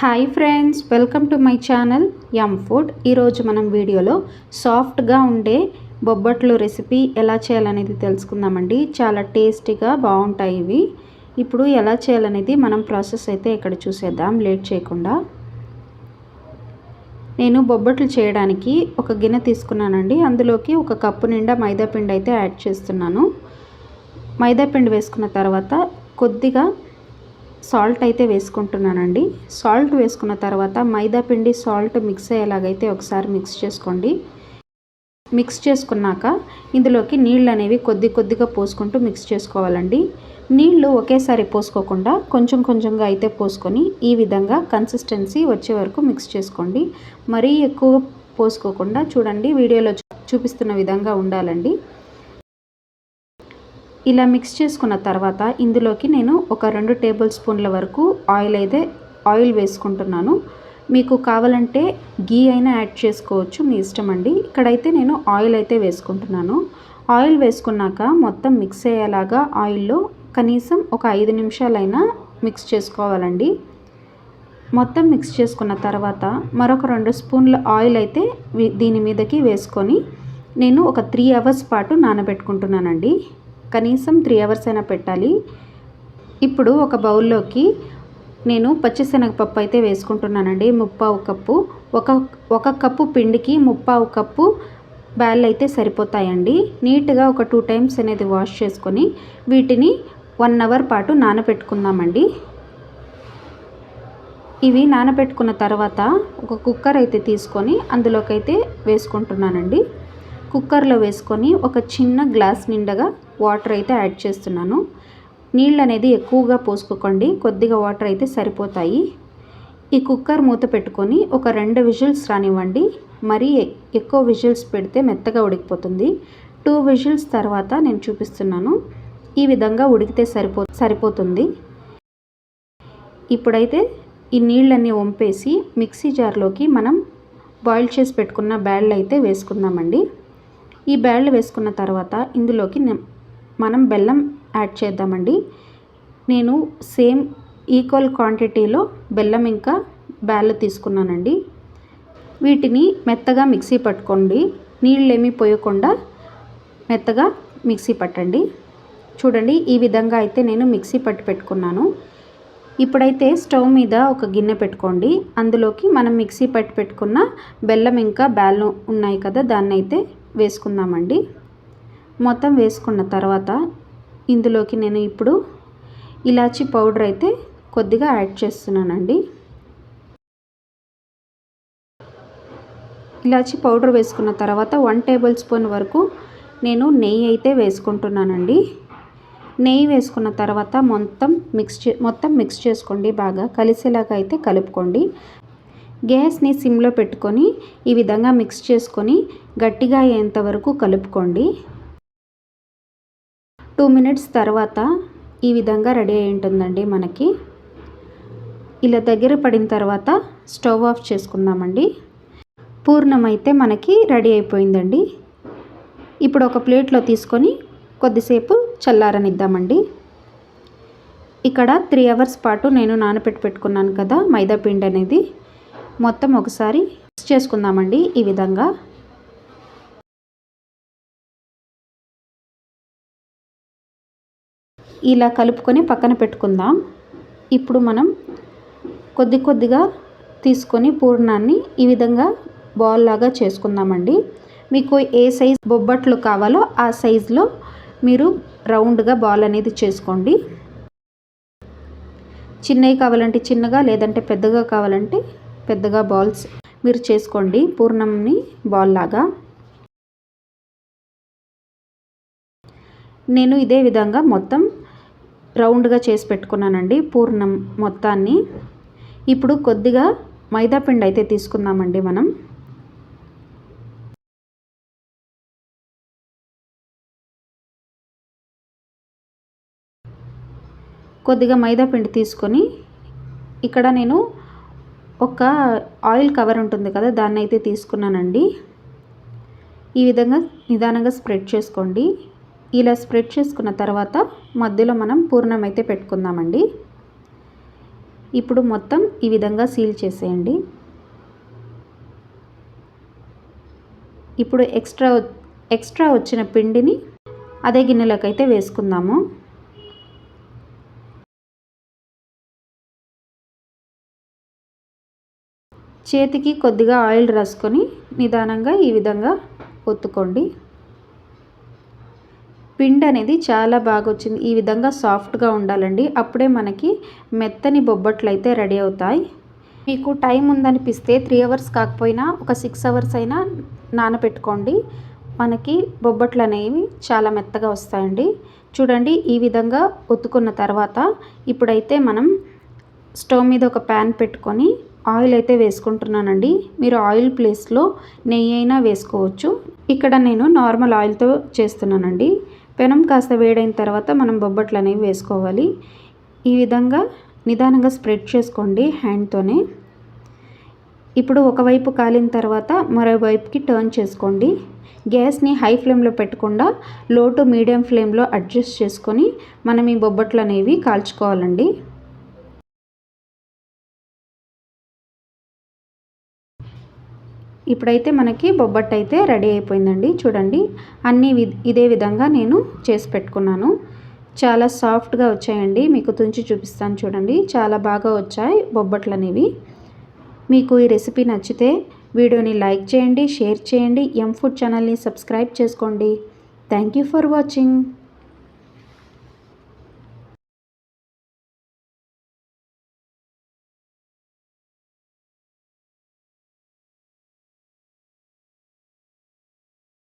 Hi friends welcome to my channel yum food. ఈరోజు మనం వీడియోలో సాఫ్ట్గా ఉండే బొబ్బట్లు రెసిపీ ఎలా చేయాలనేది తెలుసుకుందామండి. చాలా టేస్టీగా బాగుంటాయి ఇవి. ఇప్పుడు ఎలా చేయాలనేది మనం ప్రాసెస్ అయితే ఇక్కడ చూసేద్దాం లేట్ చేయకుండా. నేను బొబ్బట్లు చేయడానికి ఒక గిన్నె తీసుకున్నానండి. అందులోకి ఒక కప్పు నిండా మైదాపిండి అయితే యాడ్ చేస్తున్నాను. మైదాపిండి వేసుకున్న తర్వాత కొద్దిగా సాల్ట్ అయితే వేసుకుంటున్నానండి. సాల్ట్ వేసుకున్న తర్వాత మైదా పిండి సాల్ట్ మిక్స్ అయ్యేలాగైతే ఒకసారి మిక్స్ చేసుకోండి. మిక్స్ చేసుకున్నాక ఇందులోకి నీళ్ళు అనేవి కొద్ది కొద్దిగా పోసుకుంటూ మిక్స్ చేసుకోవాలండి. నీళ్ళు ఒకేసారి పోసుకోకుండా కొంచెం కొంచెంగా అయితే పోసుకొని ఈ విధంగా కన్సిస్టెన్సీ వచ్చే వరకు మిక్స్ చేసుకోండి. మరీ ఎక్కువ పోసుకోకుండా చూడండి వీడియోలో చూపిస్తున్న విధంగా ఉండాలండి. ఇలా మిక్స్ చేసుకున్న తర్వాత ఇందులోకి నేను ఒక రెండు టేబుల్ స్పూన్ల వరకు ఆయిల్ అయితే ఆయిల్ వేసుకుంటున్నాను. మీకు కావాలంటే గీ అయినా యాడ్ చేసుకోవచ్చు మీ ఇష్టం అండి. ఇక్కడైతే నేను ఆయిల్ అయితే వేసుకుంటున్నాను. ఆయిల్ వేసుకున్నాక మొత్తం మిక్స్ అయ్యేలాగా ఆయిల్లో కనీసం ఒక ఐదు నిమిషాలైనా మిక్స్ చేసుకోవాలండి. మొత్తం మిక్స్ చేసుకున్న తర్వాత మరొక రెండు స్పూన్ల ఆయిల్ అయితే దీని మీదకి వేసుకొని నేను ఒక త్రీ అవర్స్ పాటు నానబెట్టుకుంటున్నానండి. కనీసం త్రీ అవర్స్ అయినా పెట్టాలి. ఇప్పుడు ఒక బౌల్లోకి నేను పచ్చిశనగపప్పు అయితే వేసుకుంటున్నానండి. ముప్పావు కప్పు. ఒక ఒక కప్పు పిండికి ముప్పావు కప్పు బ్యాల్ అయితే సరిపోతాయండి. నీట్గా ఒక టూ టైమ్స్ అనేది వాష్ చేసుకొని వీటిని వన్ అవర్ పాటు నానబెట్టుకుందామండి. ఇవి నానబెట్టుకున్న తర్వాత ఒక కుక్కర్ అయితే తీసుకొని అందులోకైతే వేసుకుంటున్నానండి. కుక్కర్లో వేసుకొని ఒక చిన్న గ్లాస్ నిండగా వాటర్ అయితే యాడ్ చేస్తున్నాను. నీళ్ళు అనేది ఎక్కువగా పోసుకోకండి కొద్దిగా వాటర్ అయితే సరిపోతాయి. ఈ కుక్కర్ మూత పెట్టుకొని ఒక రెండు విజిల్స్ రానివ్వండి. మరీ ఎక్కువ విజిల్స్ పెడితే మెత్తగా ఉడికిపోతుంది. టూ విజిల్స్ తర్వాత నేను చూపిస్తున్నాను. ఈ విధంగా ఉడికితే సరిపో సరిపోతుంది. ఇప్పుడైతే ఈ నీళ్ళన్నీ వంపేసి మిక్సీ జార్లోకి మనం బాయిల్ చేసి పెట్టుకున్న బ్యాళ్ళు అయితే వేసుకుందామండి. ఈ బ్యాళ్ళు వేసుకున్న తర్వాత ఇందులోకి మనం బెల్లం యాడ్ చేద్దామండి. నేను సేమ్ ఈక్వల్ క్వాంటిటీలో బెల్లం ఇంకా బ్యాళ్ళు తీసుకున్నానండి. వీటిని మెత్తగా మిక్సీ పట్టుకోండి. నీళ్ళు ఏమీ పోయకుండా మెత్తగా మిక్సీ పట్టండి. చూడండి ఈ విధంగా అయితే నేను మిక్సీ పట్టి పెట్టుకున్నాను. ఇప్పుడైతే స్టవ్ మీద ఒక గిన్నె పెట్టుకోండి. అందులోకి మనం మిక్సీ పట్టి పెట్టుకున్న బెల్లం ఇంకా బ్యాళ్ళు ఉన్నాయి కదా దాన్ని అయితే వేసుకుందామండి. మొత్తం వేసుకున్న తర్వాత ఇందులోకి నేను ఇప్పుడు ఇలాచి పౌడర్ అయితే కొద్దిగా యాడ్ చేస్తున్నానండి. ఇలాచి పౌడర్ వేసుకున్న తర్వాత వన్ టేబుల్ స్పూన్ వరకు నేను నెయ్యి అయితే వేసుకుంటున్నానండి. నెయ్యి వేసుకున్న తర్వాత మొత్తం మిక్స్ చే మొత్తం మిక్స్ చేసుకోండి బాగా. కలిసేలాగా అయితే కలుపుకోండి. గ్యాస్ని సిమ్లో పెట్టుకొని ఈ విధంగా మిక్స్ చేసుకొని గట్టిగా అయ్యేంత వరకు కలుపుకోండి. టూ మినిట్స్ తర్వాత ఈ విధంగా రెడీ అయి ఉంటుందండి మనకి. ఇలా దగ్గర పడిన తర్వాత స్టవ్ ఆఫ్ చేసుకుందామండి. పూర్ణం అయితే మనకి రెడీ అయిపోయిందండి. ఇప్పుడు ఒక ప్లేట్లో తీసుకొని కొద్దిసేపు చల్లారనిద్దామండి. ఇక్కడ త్రీ అవర్స్ పాటు నేను నానపెట్టి పెట్టుకున్నాను కదా మైదా పిండి అనేది. మొత్తం ఒకసారి మిక్స్ చేసుకుందామండి ఈ విధంగా. ఇలా కలుపుకొని పక్కన పెట్టుకుందాం. ఇప్పుడు మనం కొద్ది కొద్దిగా తీసుకొని పూర్ణాన్ని ఈ విధంగా బాల్ లాగా చేసుకుందామండి. మీకు ఏ సైజ్ బొబ్బట్లు కావాలో ఆ సైజులో మీరు రౌండ్గా బాల్ అనేది చేసుకోండి. చిన్నవి కావాలంటే చిన్నగా లేదంటే పెద్దగా కావాలంటే పెద్దగా బాల్స్ మీరు చేసుకోండి. పూర్ణంని బాల్ లాగా. నేను ఇదే విధంగా మొత్తం రౌండ్గా చేసి పెట్టుకున్నానండి. పూర్ణం మొత్తాన్ని. ఇప్పుడు కొద్దిగా మైదాపిండి అయితే తీసుకుందామండి మనం. కొద్దిగా మైదాపిండి తీసుకొని ఇక్కడ నేను ఒక ఆయిల్ కవర్ ఉంటుంది కదా దాన్ని అయితే తీసుకున్నానండి. ఈ విధంగా నిదానంగా స్ప్రెడ్ చేసుకోండి. ఇలా స్ప్రెడ్ చేసుకున్న తర్వాత మధ్యలో మనం పూర్ణం అయితే పెట్టుకుందామండి. ఇప్పుడు మొత్తం ఈ విధంగా సీల్ చేసేయండి. ఇప్పుడు ఎక్స్ట్రా ఎక్స్ట్రా వచ్చిన పిండిని అదే గిన్నెలోకి అయితే వేసుకుందాము. చేతికి కొద్దిగా ఆయిల్ రాసుకొని నిదానంగా ఈ విధంగా ఒత్తుకోండి. పిండి అనేది చాలా బాగా వచ్చింది ఈ విధంగా సాఫ్ట్గా ఉండాలండి. అప్పుడే మనకి మెత్తని బొబ్బట్లు అయితే రెడీ అవుతాయి. మీకు టైం ఉందనిపిస్తే త్రీ అవర్స్ కాకపోయినా ఒక సిక్స్ అవర్స్ అయినా నానబెట్టుకోండి మనకి బొబ్బట్లు అనేవి చాలా మెత్తగా వస్తాయండి. చూడండి ఈ విధంగా ఒత్తుకున్న తర్వాత ఇప్పుడైతే మనం స్టవ్ మీద ఒక ప్యాన్ పెట్టుకొని ఆయిల్ అయితే వేసుకుంటున్నానండి. మీరు ఆయిల్ ప్లేస్లో నెయ్యి అయినా వేసుకోవచ్చు. ఇక్కడ నేను నార్మల్ ఆయిల్తో చేస్తున్నానండి. పెనం కాస్త వేడైన తర్వాత మనం బొబ్బట్లు అనేవి వేసుకోవాలి. ఈ విధంగా నిదానంగా స్ప్రెడ్ చేసుకోండి హ్యాండ్తోనే. ఇప్పుడు ఒకవైపు కాలిన తర్వాత మరోవైపుకి టర్న్ చేసుకోండి. గ్యాస్ని హై ఫ్లేమ్లో పెట్టకుండా లో టు మీడియం ఫ్లేమ్లో అడ్జస్ట్ చేసుకొని మనం ఈ బొబ్బట్లు అనేవి కాల్చుకోవాలండి. ఇప్పుడైతే మనకి బొబ్బట్టు అయితే రెడీ అయిపోయిందండి. చూడండి అన్నీ ఇదే విధంగా నేను చేసి పెట్టుకున్నాను. చాలా సాఫ్ట్గా వచ్చాయండి. మీకు తుంచి చూపిస్తాను చూడండి. చాలా బాగా వచ్చాయి బొబ్బట్లు అనేవి మీకు ఈ రెసిపీ నచ్చితే వీడియోని లైక్ చేయండి షేర్ చేయండి. ఎం ఫుడ్ ఛానల్ని సబ్స్క్రైబ్ చేసుకోండి. Thank you for watching